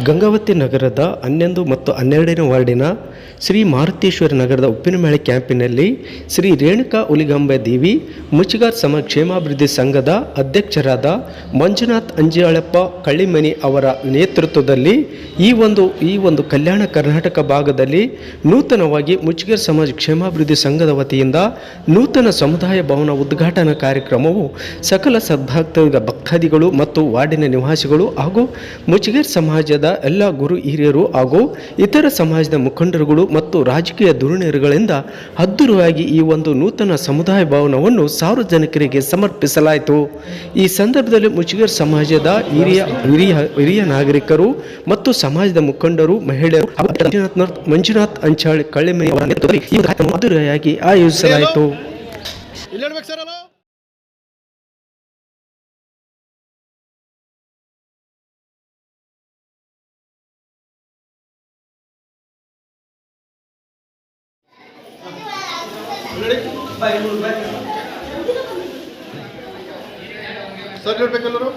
ಗಂಗಾವತಿ ನಗರದ ಹನ್ನೊಂದು ಮತ್ತು ಹನ್ನೆರಡನೇ ವಾರ್ಡಿನ ಶ್ರೀ ಮಾರುತೇಶ್ವರ ನಗರದ ಉಪ್ಪಿನಮೇಳೆ ಕ್ಯಾಂಪಿನಲ್ಲಿ ಶ್ರೀ ರೇಣುಕಾ ಉಲಿಗಂಬೆ ದೇವಿ ಮುಚಿಗಾರ್ ಸಮ ಕ್ಷೇಮಾಭಿವೃದ್ಧಿ ಸಂಘದ ಅಧ್ಯಕ್ಷರಾದ ಮಂಜುನಾಥ್ ಅಂಜಿಯಾಳಪ್ಪ ಕಳ್ಳಿಮನಿ ಅವರ ನೇತೃತ್ವದಲ್ಲಿ ಈ ಒಂದು ಈ ಒಂದು ಕಲ್ಯಾಣ ಕರ್ನಾಟಕ ಭಾಗದಲ್ಲಿ ನೂತನವಾಗಿ ಮುಚಿಗಾರ್ ಸಮಾಜ ಕ್ಷೇಮಾಭಿವೃದ್ಧಿ ಸಂಘದ ವತಿಯಿಂದ ನೂತನ ಸಮುದಾಯ ಭವನ ಉದ್ಘಾಟನಾ ಕಾರ್ಯಕ್ರಮವು ಸಕಲ ಸದ್ಭಕ್ತ ಭಕ್ತಾದಿಗಳು ಮತ್ತು ವಾರ್ಡಿನ ನಿವಾಸಿಗಳು ಹಾಗೂ ಮುಚಿಗೇರ್ ಸಮಾಜದ ಎಲ್ಲ ಗುರು ಹಿರಿಯರು ಹಾಗೂ ಇತರ ಸಮಾಜದ ಮುಖಂಡರುಗಳು ಮತ್ತು ರಾಜಕೀಯ ಧುರೀಣರುಗಳಿಂದ ಅದ್ದೂರಿಯಾಗಿ ಈ ಒಂದು ನೂತನ ಸಮುದಾಯ ಭವನವನ್ನು ಸಾರ್ವಜನಿಕರಿಗೆ ಸಮರ್ಪಿಸಲಾಯಿತು. ಈ ಸಂದರ್ಭದಲ್ಲಿ ಮುಚಿಗೇರ್ ಸಮಾಜದ ಹಿರಿಯ ಹಿರಿಯ ಹಿರಿಯ ನಾಗರಿಕರು ಮತ್ತು ಸಮಾಜದ ಮುಖಂಡರು, ಮಹಿಳೆಯರು ಮಂಜುನಾಥ್ ಅಂಚಾಳಿ ಅದ್ದೂರಿಯಾಗಿ ಆಯೋಜಿಸಲಾಯಿತು. ಸರ್ ಹೇಳ್ಬೇಕಲ್ಲರು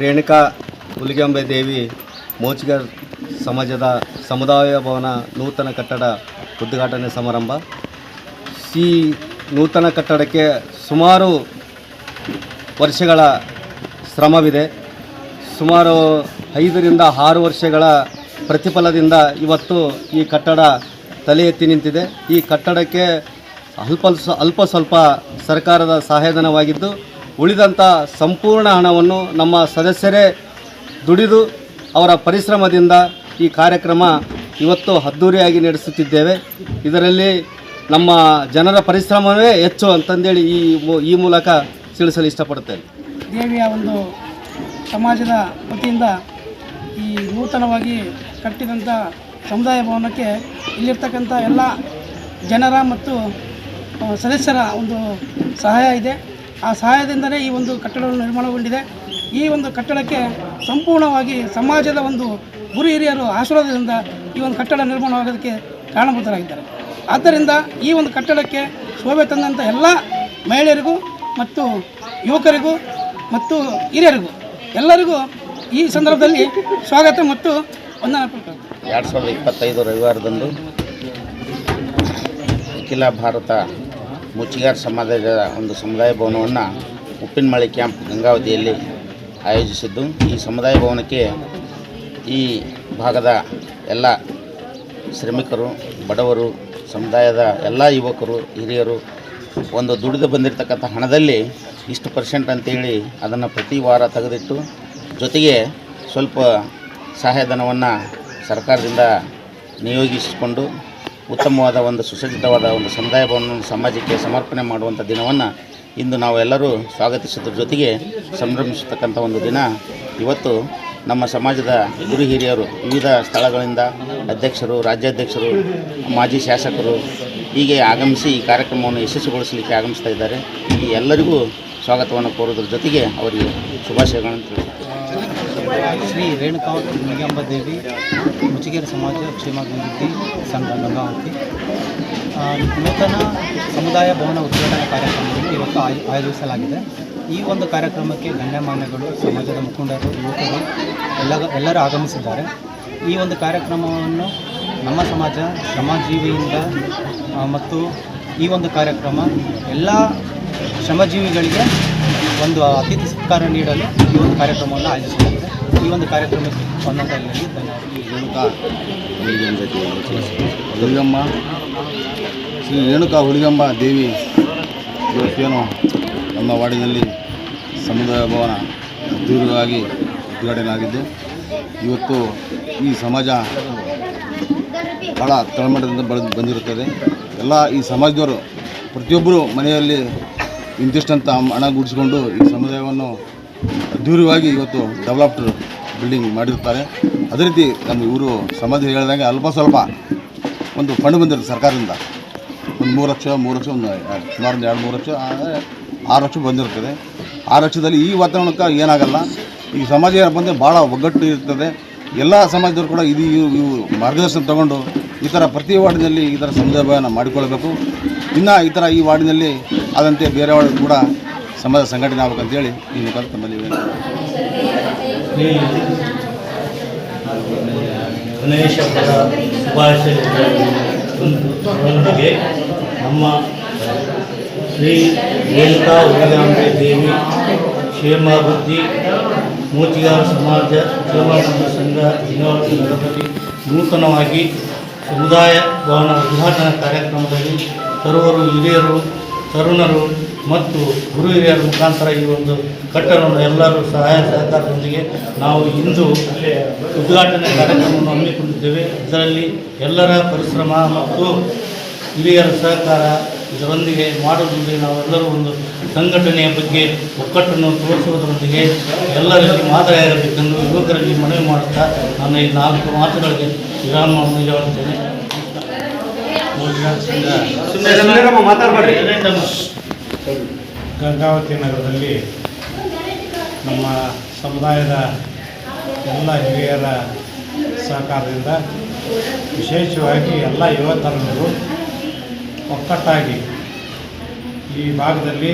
ರೇಣುಕಾ ಹುಲಿಗೆಂಬೆ ದೇವಿ ಮೋಚಿಗರ್ ಸಮಾಜದ ಸಮುದಾಯ ಭವನ ನೂತನ ಕಟ್ಟಡ ಉದ್ಘಾಟನೆ ಸಮಾರಂಭ. ಈ ನೂತನ ಕಟ್ಟಡಕ್ಕೆ ಸುಮಾರು ವರ್ಷಗಳ ಶ್ರಮವಿದೆ. ಸುಮಾರು ಐದರಿಂದ ಆರು ವರ್ಷಗಳ ಪ್ರತಿಫಲದಿಂದ ಇವತ್ತು ಈ ಕಟ್ಟಡ ತಲೆ ಎತ್ತಿ ನಿಂತಿದೆ. ಈ ಕಟ್ಟಡಕ್ಕೆ ಅಲ್ಪ ಅಲ್ಪ ಸ್ವಲ್ಪ ಸರ್ಕಾರದ ಸಹಾಯಧನವಾಗಿದ್ದು ಉಳಿದಂಥ ಸಂಪೂರ್ಣ ಹಣವನ್ನು ನಮ್ಮ ಸದಸ್ಯರೇ ದುಡಿದು ಅವರ ಪರಿಶ್ರಮದಿಂದ ಈ ಕಾರ್ಯಕ್ರಮ ಇವತ್ತು ಅದ್ದೂರಿಯಾಗಿ ನಡೆಸುತ್ತಿದ್ದೇವೆ. ಇದರಲ್ಲಿ ನಮ್ಮ ಜನರ ಪರಿಶ್ರಮವೇ ಹೆಚ್ಚು ಅಂತಂದೇಳಿ ಈ ಈ ಮೂಲಕ ತಿಳಿಸಲು ಇಷ್ಟಪಡುತ್ತೇನೆ. ದೇವಿಯ ಒಂದು ಸಮಾಜದ ವತಿಯಿಂದ ಈ ನೂತನವಾಗಿ ಕಟ್ಟಿದಂಥ ಸಮುದಾಯ ಭವನಕ್ಕೆ ಇಲ್ಲಿರ್ತಕ್ಕಂಥ ಎಲ್ಲ ಜನರ ಮತ್ತು ಸದಸ್ಯರ ಒಂದು ಸಹಾಯ ಇದೆ. ಆ ಸಹಾಯದಿಂದಲೇ ಈ ಒಂದು ಕಟ್ಟಡವನ್ನು ನಿರ್ಮಾಣಗೊಂಡಿದೆ. ಈ ಒಂದು ಕಟ್ಟಡಕ್ಕೆ ಸಂಪೂರ್ಣವಾಗಿ ಸಮಾಜದ ಒಂದು ಗುರು ಹಿರಿಯರು ಆಶೀರ್ವಾದದಿಂದ ಈ ಒಂದು ಕಟ್ಟಡ ನಿರ್ಮಾಣವಾಗೋದಕ್ಕೆ ಕಾರಣಭೂತರಾಗಿದ್ದಾರೆ. ಆದ್ದರಿಂದ ಈ ಒಂದು ಕಟ್ಟಡಕ್ಕೆ ಶೋಭೆ ತಂದಂಥ ಎಲ್ಲ ಮಹಿಳೆಯರಿಗೂ ಮತ್ತು ಯುವಕರಿಗೂ ಮತ್ತು ಹಿರಿಯರಿಗೂ ಎಲ್ಲರಿಗೂ ಈ ಸಂದರ್ಭದಲ್ಲಿ ಸ್ವಾಗತ ಮತ್ತು ವಂದನಾ ಎರಡು ಸಾವಿರದ ಇಪ್ಪತ್ತೈದು ರವಿವಾರದಂದು ಅಖಿಲ ಭಾರತ ಮುಚ್ಚಿಗಾರ್ ಸಮಾಜದ ಒಂದು ಸಮುದಾಯ ಭವನವನ್ನು ಉಪ್ಪಿನಮಳೆ ಕ್ಯಾಂಪ್ ಗಂಗಾವತಿಯಲ್ಲಿ ಆಯೋಜಿಸಿದ್ದು. ಈ ಸಮುದಾಯ ಭವನಕ್ಕೆ ಈ ಭಾಗದ ಎಲ್ಲ ಶ್ರಮಿಕರು, ಬಡವರು, ಸಮುದಾಯದ ಎಲ್ಲ ಯುವಕರು, ಹಿರಿಯರು ಒಂದು ದುಡಿದು ಬಂದಿರತಕ್ಕಂಥ ಹಣದಲ್ಲಿ ಇಷ್ಟು ಪರ್ಸೆಂಟ್ ಅಂತೇಳಿ ಅದನ್ನು ಪ್ರತಿ ವಾರ ತೆಗೆದಿಟ್ಟು ಜೊತೆಗೆ ಸ್ವಲ್ಪ ಸಹಾಯಧನವನ್ನು ಸರ್ಕಾರದಿಂದ ನಿಯೋಗಿಸಿಕೊಂಡು ಉತ್ತಮವಾದ ಒಂದು, ಸುಸಜ್ಜಿತವಾದ ಒಂದು ಸಮುದಾಯ ಭವನವನ್ನು ಸಮಾಜಕ್ಕೆ ಸಮರ್ಪಣೆ ಮಾಡುವಂಥ ದಿನವನ್ನು ಇಂದು ನಾವೆಲ್ಲರೂ ಸ್ವಾಗತಿಸೋದ್ರ ಜೊತೆಗೆ ಸಂಭ್ರಮಿಸತಕ್ಕಂಥ ಒಂದು ದಿನ. ಇವತ್ತು ನಮ್ಮ ಸಮಾಜದ ಗುರು ಹಿರಿಯರು, ವಿವಿಧ ಸ್ಥಳಗಳಿಂದ ಅಧ್ಯಕ್ಷರು, ರಾಜ್ಯಾಧ್ಯಕ್ಷರು, ಮಾಜಿ ಶಾಸಕರು ಹೀಗೆ ಆಗಮಿಸಿ ಈ ಕಾರ್ಯಕ್ರಮವನ್ನು ಯಶಸ್ವಿಗೊಳಿಸಲಿಕ್ಕೆ ಆಗಮಿಸ್ತಾ ಇದ್ದಾರೆ. ಈ ಎಲ್ಲರಿಗೂ ಸ್ವಾಗತವನ್ನು ಕೋರೋದ್ರ ಜೊತೆಗೆ ಅವರಿಗೆ ಶುಭಾಶಯಗಳನ್ನು ತಿಳಿಸುತ್ತೇವೆ ಶ್ರೀ ರೇಣುಕಾ ದೇವಿ ಮುಚಿಗೇರಿ ಸಮಾಜ ಕ್ಷೇಮಾಭಿವೃದ್ಧಿ ಸಂಘ ಗಂಗಾವತಿ. ನೂತನ ಸಮುದಾಯ ಭವನ ಉದ್ಘಾಟನಾ ಕಾರ್ಯಕ್ರಮವನ್ನು ಇವತ್ತು ಆಯೋ, ಆಯೋಜಿಸಲಾಗಿದೆ. ಈ ಒಂದು ಕಾರ್ಯಕ್ರಮಕ್ಕೆ ಗಣ್ಯಮಾನ್ಯಗಳು, ಸಮಾಜದ ಮುಖಂಡರು, ಯುವಕರು ಎಲ್ಲ ಎಲ್ಲರೂ ಆಗಮಿಸಿದ್ದಾರೆ. ಈ ಒಂದು ಕಾರ್ಯಕ್ರಮವನ್ನು ನಮ್ಮ ಸಮಾಜ ಶ್ರಮಜೀವಿಯಿಂದ ಮತ್ತು ಈ ಒಂದು ಕಾರ್ಯಕ್ರಮ ಎಲ್ಲ ಶ್ರಮಜೀವಿಗಳಿಗೆ ಒಂದು ಅತಿಥಿ ಸತ್ಕಾರ ನೀಡಲು ಈ ಒಂದು ಕಾರ್ಯಕ್ರಮವನ್ನು ಆಯೋಜಿಸಲಾಗಿದೆ. ಈ ಒಂದು ಕಾರ್ಯಕ್ರಮಕ್ಕೆ ಧನ್ಯವಾದ ರೇಣುಕಾ ಹುಲಿಗಮ್ಮ ಶ್ರೀ ರೇಣುಕಾ ಹುಲಿಗಂಬ ದೇವಿ ಇವತ್ತೇನು ನಮ್ಮ ವಾರ್ಡಿನಲ್ಲಿ ಸಮುದಾಯ ಭವನ ಅದ್ದೂರಿಯಾಗಿ ಉದ್ಘಾಟನೆ ಆಗಿದ್ದು, ಇವತ್ತು ಈ ಸಮಾಜ ಭಾಳ ತಳಮಟ್ಟದಿಂದ ಬಂದಿರುತ್ತದೆ. ಎಲ್ಲ ಈ ಸಮಾಜದವರು, ಪ್ರತಿಯೊಬ್ಬರು ಮನೆಯಲ್ಲಿ ಇಂತಿಷ್ಟಂತ ಹಣ ಗುಡಿಸ್ಕೊಂಡು ಈ ಸಮುದಾಯವನ್ನು ಅದ್ಧೂರಿಯಾಗಿ ಇವತ್ತು ಡೆವಲಪ್ಡ್ ಬಿಲ್ಡಿಂಗ್ ಮಾಡಿರ್ತಾರೆ ಅದೇ ರೀತಿ ನಮ್ಮ ಇವರು ಸಮಾಜ ಹೇಳಿದಾಗ ಅಲ್ಪ ಸ್ವಲ್ಪ ಒಂದು ಫಂಡ್ ಬಂದಿರುತ್ತೆ ಸರ್ಕಾರದಿಂದ. ಒಂದು ಮೂರು ಲಕ್ಷ ಮೂರು ಲಕ್ಷ, ಒಂದು ಸುಮಾರು ಒಂದು ಎರಡು, ಮೂರು ಲಕ್ಷ ಆರು ಲಕ್ಷ ಬಂದಿರ್ತದೆ ಆರು ಲಕ್ಷದಲ್ಲಿ ಈ ವಾತಾವರಣಕ್ಕೆ ಏನಾಗಲ್ಲ. ಈ ಸಮಾಜ ಬಂದರೆ ಭಾಳ ಒಗ್ಗಟ್ಟು ಇರ್ತದೆ. ಎಲ್ಲ ಸಮಾಜದವರು ಕೂಡ ಇದು, ಇವು ಮಾರ್ಗದರ್ಶನ ತಗೊಂಡು ಈ ಥರ ಪ್ರತಿ ವಾರ್ಡಿನಲ್ಲಿ ಈ ಥರ ಸಮುದಾಯ ಭವನ ಮಾಡಿಕೊಳ್ಬೇಕು ಇನ್ನು ಈ ಥರ ಈ ವಾರ್ಡಿನಲ್ಲಿ ಆದಂತೆ ಬೇರೆಯವರು ಕೂಡ ಸಮಾಜ ಸಂಘಟನೆ ಆಗ್ಬೇಕಂತೇಳಿ ಈ ಮುಖಾಂತರ ತಮ್ಮಲ್ಲಿ ಶುಭಾಶಯಗಳೊಂದಿಗೆ ನಮ್ಮ ಶ್ರೀ ರೇಣುಕಾ ಉಳಿಗಾಂಬೆ ದೇವಿ ಕ್ಷೇಮಾಭಿವೃದ್ಧಿ ಮೂಚಿಗಾರ ಸಮಾಜ ಕ್ಷೇಮಾಭಿವೃದ್ಧಿ ಸಂಘ ನಗರದಲ್ಲಿ ನೂತನವಾಗಿ ಸಮುದಾಯ ಭವನ ಉದ್ಘಾಟನಾ ಕಾರ್ಯಕ್ರಮದಲ್ಲಿ ಸರ್ವರು ಹಿರಿಯರು ತರುಣರು ಮತ್ತು ಗುರು ಹಿರಿಯರ ಮುಖಾಂತರ ಈ ಒಂದು ಕಟ್ಟಡವನ್ನು ಎಲ್ಲರೂ ಸಹಾಯ ಸಹಕಾರದೊಂದಿಗೆ ನಾವು ಇಂದು ಉದ್ಘಾಟನೆ ಕಾರ್ಯಕ್ರಮವನ್ನು ಹಮ್ಮಿಕೊಂಡಿದ್ದೇವೆ. ಇದರಲ್ಲಿ ಎಲ್ಲರ ಪರಿಶ್ರಮ ಮತ್ತು ಹಿರಿಯರ ಸಹಕಾರ ಇದರೊಂದಿಗೆ ಮಾಡುವುದರೊಂದಿಗೆ ನಾವೆಲ್ಲರೂ ಒಂದು ಸಂಘಟನೆಯ ಬಗ್ಗೆ ಒಕ್ಕಟ್ಟನ್ನು ತೋರಿಸುವುದರೊಂದಿಗೆ ಎಲ್ಲರಲ್ಲಿ ಮಾದರಿಯಾಗಬೇಕೆಂದು ಯುವಕರಲ್ಲಿ ಮನವಿ ಮಾಡುತ್ತಾ ನಾನು ಈ ನಾಲ್ಕು ಮಾತುಗಳಿಗೆ ವಿರಾಮವನ್ನು ಹೇಳುತ್ತೇನೆ ಗಂಗಾವತಿ ನಗರದಲ್ಲಿ ನಮ್ಮ ಸಮುದಾಯದ ಎಲ್ಲ ಹಿರಿಯರ ಸಹಕಾರದಿಂದ ವಿಶೇಷವಾಗಿ ಎಲ್ಲ ಯುವ ತರುಣರು ಒಕ್ಕಟ್ಟಾಗಿ ಈ ಭಾಗದಲ್ಲಿ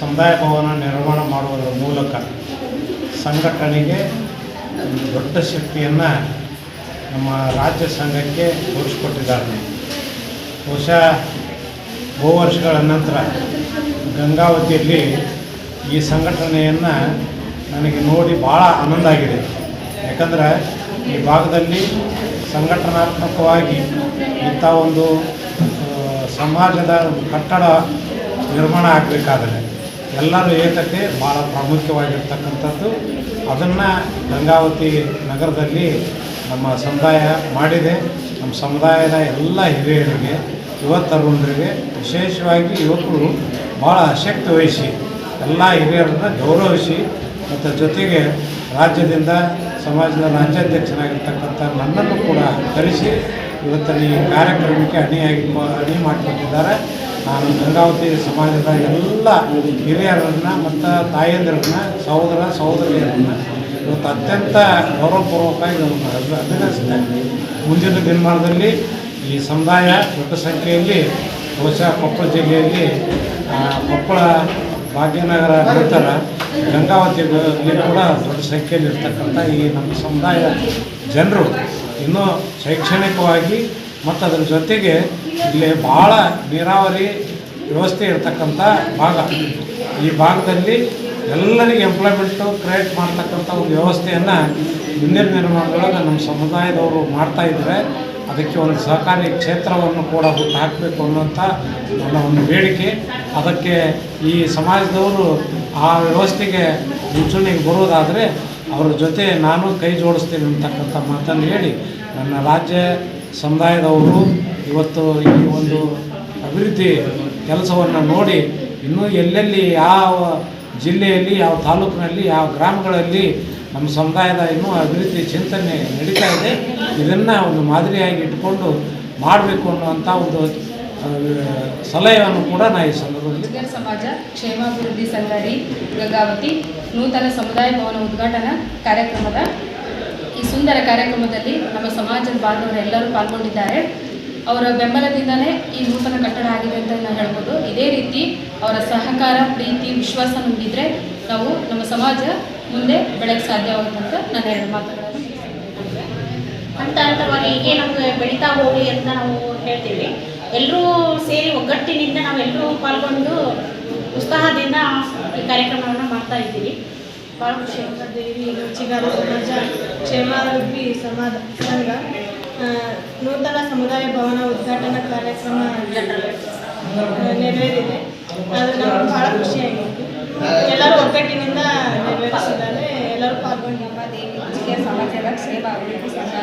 ಸಮುದಾಯ ಭವನ ನಿರ್ಮಾಣ ಮಾಡುವುದರ ಮೂಲಕ ಸಂಘಟನೆಗೆ ಒಂದು ದೊಡ್ಡ ಶಕ್ತಿಯನ್ನು ನಮ್ಮ ರಾಜ್ಯ ಸಂಘಕ್ಕೆ ತೋರಿಸ್ಕೊಟ್ಟಿದ್ದಾರೆ. ಹೊಸ ಬಹು ವರ್ಷಗಳ ನಂತರ ಗಂಗಾವತಿಯಲ್ಲಿ ಈ ಸಂಘಟನೆಯನ್ನು ನನಗೆ ನೋಡಿ ಭಾಳ ಆನಂದ ಆಗಿದೆ. ಯಾಕಂದರೆ ಈ ಭಾಗದಲ್ಲಿ ಸಂಘಟನಾತ್ಮಕವಾಗಿ ಇಂಥ ಒಂದು ಸಮಾಜದ ಕಟ್ಟಡ ನಿರ್ಮಾಣ ಆಗಬೇಕಾದರೆ ಎಲ್ಲರೂ ಏಕತೆ ಭಾಳ ಪ್ರಾಮುಖ್ಯವಾಗಿರ್ತಕ್ಕಂಥದ್ದು. ಅದನ್ನು ಗಂಗಾವತಿ ನಗರದಲ್ಲಿ ನಮ್ಮ ಸಮುದಾಯ ಮಾಡಿದೆ. ನಮ್ಮ ಸಮುದಾಯದ ಎಲ್ಲ ಹಿರಿಯರಿಗೆ, ಯುವ ತರುಣರಿಗೆ, ವಿಶೇಷವಾಗಿ ಯುವಕರು ಭಾಳ ಆಸಕ್ತಿ ವಹಿಸಿ, ಎಲ್ಲ ಹಿರಿಯರನ್ನ ಗೌರವಿಸಿ ಮತ್ತು ಜೊತೆಗೆ ರಾಜ್ಯದಿಂದ ಸಮಾಜದ ರಾಜ್ಯಾಧ್ಯಕ್ಷನಾಗಿರ್ತಕ್ಕಂಥ ನನ್ನನ್ನು ಕೂಡ ಕರೆಸಿ ಇವತ್ತಿನ ಈ ಕಾರ್ಯಕ್ರಮಕ್ಕೆ ಅಣಿಯಾಗಿ ಅಣಿ ಮಾಡಿಕೊಟ್ಟಿದ್ದಾರೆ. ನಾನು ಗಂಗಾವತಿ ಸಮಾಜದ ಎಲ್ಲ ಹಿರಿಯರನ್ನು ಮತ್ತು ತಾಯಂದಿರನ್ನ, ಸಹೋದರ, ಸಹೋದರಿಯರನ್ನು ಇವತ್ತು ಅತ್ಯಂತ ಗೌರವಪೂರ್ವಕವಾಗಿ ನಮ್ಮ ಅಭಿ- ಮುಂದಿನ ದಿನಮಾನದಲ್ಲಿ ಈ ಸಮುದಾಯ ದೊಡ್ಡ ಸಂಖ್ಯೆಯಲ್ಲಿ ಬಹುಶಃ ಕೊಪ್ಪಳ ಜಿಲ್ಲೆಯಲ್ಲಿ ಕೊಪ್ಪಳ ಭಾಗ್ಯನಗರ ನಂತರ ಗಂಗಾವತಿಯಲ್ಲಿ ಕೂಡ ದೊಡ್ಡ ಸಂಖ್ಯೆಯಲ್ಲಿ ಇರ್ತಕ್ಕಂಥ ಈ ನಮ್ಮ ಸಮುದಾಯ ಜನರು ಇನ್ನೂ ಶೈಕ್ಷಣಿಕವಾಗಿ ಮತ್ತು ಅದರ ಜೊತೆಗೆ ಇಲ್ಲಿ ಭಾಳ ನೀರಾವರಿ ವ್ಯವಸ್ಥೆ ಇರತಕ್ಕಂಥ ಭಾಗ. ಈ ಭಾಗದಲ್ಲಿ ಎಲ್ಲರಿಗೆ ಎಂಪ್ಲಾಯ್ಮೆಂಟು ಕ್ರಿಯೇಟ್ ಮಾಡ್ತಕ್ಕಂಥ ಒಂದು ವ್ಯವಸ್ಥೆಯನ್ನು ಮುಂದಿನ ನಿರ್ಮಾಣದೊಳಗೆ ನಮ್ಮ ಸಮುದಾಯದವರು ಮಾಡ್ತಾ ಇದ್ದರೆ. ಅದಕ್ಕೆ ಒಂದು ಸಹಕಾರಿ ಕ್ಷೇತ್ರವನ್ನು ಕೂಡ ಹುಟ್ಟು ಹಾಕಬೇಕು ಅನ್ನೋಂಥ ನನ್ನ ಒಂದು ಬೇಡಿಕೆ. ಅದಕ್ಕೆ ಈ ಸಮಾಜದವರು ಆ ವ್ಯವಸ್ಥೆಗೆ ಮುಂಚೂಣಿಗೆ ಬರುವುದಾದರೆ ಅವರ ಜೊತೆ ನಾನು ಕೈ ಜೋಡಿಸ್ತೀನಿ ಅಂತಕ್ಕಂಥ ಮಾತನ್ನು ಹೇಳಿ ನನ್ನ ರಾಜ್ಯ ಸಮುದಾಯದವರು ಇವತ್ತು ಈ ಒಂದು ಅಭಿವೃದ್ಧಿ ಕೆಲಸವನ್ನು ನೋಡಿ ಇನ್ನೂ ಎಲ್ಲೆಲ್ಲಿ ಯಾವ ಜಿಲ್ಲೆಯಲ್ಲಿ, ಯಾವ ತಾಲೂಕಿನಲ್ಲಿ, ಯಾವ ಗ್ರಾಮಗಳಲ್ಲಿ ನಮ್ಮ ಸಮುದಾಯದ ಇನ್ನೂ ಅಭಿವೃದ್ಧಿ ಚಿಂತನೆ ನಡೀತಾ ಇದೆ, ಇದನ್ನು ಒಂದು ಮಾದರಿಯಾಗಿ ಇಟ್ಕೊಂಡು ಮಾಡಬೇಕು ಅನ್ನುವಂಥ ಒಂದು ಸಲಹೆಯನ್ನು ಕೂಡ ನಾ ಈ ಸಂದರ್ಭದಲ್ಲಿ ಸಮಾಜ, ಕ್ಷೇಮಾಭಿವೃದ್ಧಿ ಸಂಘಡಿ ಗಂಗಾವತಿ, ನೂತನ ಸಮುದಾಯ ಭವನ ಉದ್ಘಾಟನಾ ಕಾರ್ಯಕ್ರಮದ ಈ ಸುಂದರ ಕಾರ್ಯಕ್ರಮದಲ್ಲಿ ನಮ್ಮ ಸಮಾಜದ ಬಾಂಧವರೆಲ್ಲರೂ ಪಾಲ್ಗೊಂಡಿದ್ದಾರೆ. ಅವರ ಬೆಂಬಲದಿಂದಲೇ ಈ ನೂತನ ಕಟ್ಟಡ ಆಗಿದೆ ಅಂತ ನಾವು ಹೇಳ್ಬೋದು. ಇದೇ ರೀತಿ ಅವರ ಸಹಕಾರ, ಪ್ರೀತಿ, ವಿಶ್ವಾಸ ನಮಗಿದ್ರೆ ನಾವು ನಮ್ಮ ಸಮಾಜ ಮುಂದೆ ಬೆಳೆಯಕ್ಕೆ ಸಾಧ್ಯವಾಗುತ್ತೆ ಅಂತ ನಾನು ಎರಡು ಮಾತುಗಳನ್ನು ಹಂತ ಹಂತವಾಗಿ ಹೀಗೆ ನಮಗೆ ಬೆಳೀತಾ ಹೋಗಲಿ ಅಂತ ನಾವು ಹೇಳ್ತೀವಿ. ಎಲ್ಲರೂ ಸೇರಿ ಒಗ್ಗಟ್ಟಿನಿಂದ ನಾವೆಲ್ಲರೂ ಪಾಲ್ಗೊಂಡು ಉತ್ಸಾಹದಿಂದ ಈ ಕಾರ್ಯಕ್ರಮವನ್ನು ಮಾಡ್ತಾ ಇದ್ದೀವಿ. ಭಾಳ ಖುಷಿ ದೇವಿ ರುಚಿಗಾರ ಸಮಾಜ ಕ್ಷೇಮಾಭಿವೃದ್ಧಿ ಸಮಾಜ ಸಂಘ. ನೂತನ ಸಮುದಾಯ ಭವನ ಉದ್ಘಾಟನಾ ಕಾರ್ಯಕ್ರಮ ನೆರವೇರಿದೆ. ಅದು ನಮ್ಗೆ ಭಾಳ ಖುಷಿಯಾಗಿತ್ತು. ಎಲ್ಲರೂ ಒಗ್ಗಟ್ಟಿನಿಂದ ನೆರವೇರಿಸಿದ್ದಾರೆ. ಎಲ್ಲರೂ ಪಾಲ್ಗೊಂಡಿದ್ದಾರೆ ಸಮಾಜದ ಸೇವಾ ಅಭಿವೃದ್ಧಿ ಸಂಘ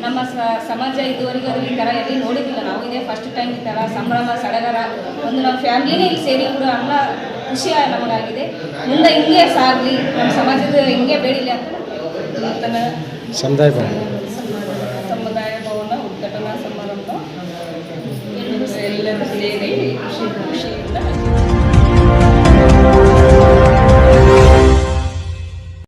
ನಮ್ಮ ಸ- ಸಮಾಜ ಇದುವರೆಗೂ ಈ ಥರ ಎಲ್ಲಿ ನೋಡಿದ್ದಿಲ್ಲ ನಾವು ಇದೇ ಫಸ್ಟ್ ಟೈಮ್ ಈ ಥರ ಸಂಭ್ರಮ ಸಡಗರ ಒಂದು ನಮ್ಮ ಫ್ಯಾಮ್ಲಿನೇ ಇಲ್ಲಿ ಸೇರಿ ಕೂಡ ಅಮ್ಮ ಖುಷಿ ನಮಗಾಗಿದೆ. ಮುಂದೆ ಹಿಂಗೆ ಸಾಗಲಿ ನಮ್ಮ ಸಮಾಜದ ಹಿಂಗೆ ಬೆಳೀಲಿ ಅಂತ ಸಮುದಾಯ ಉದ್ಘಾಟನಾ ಸಮಾರಂಭ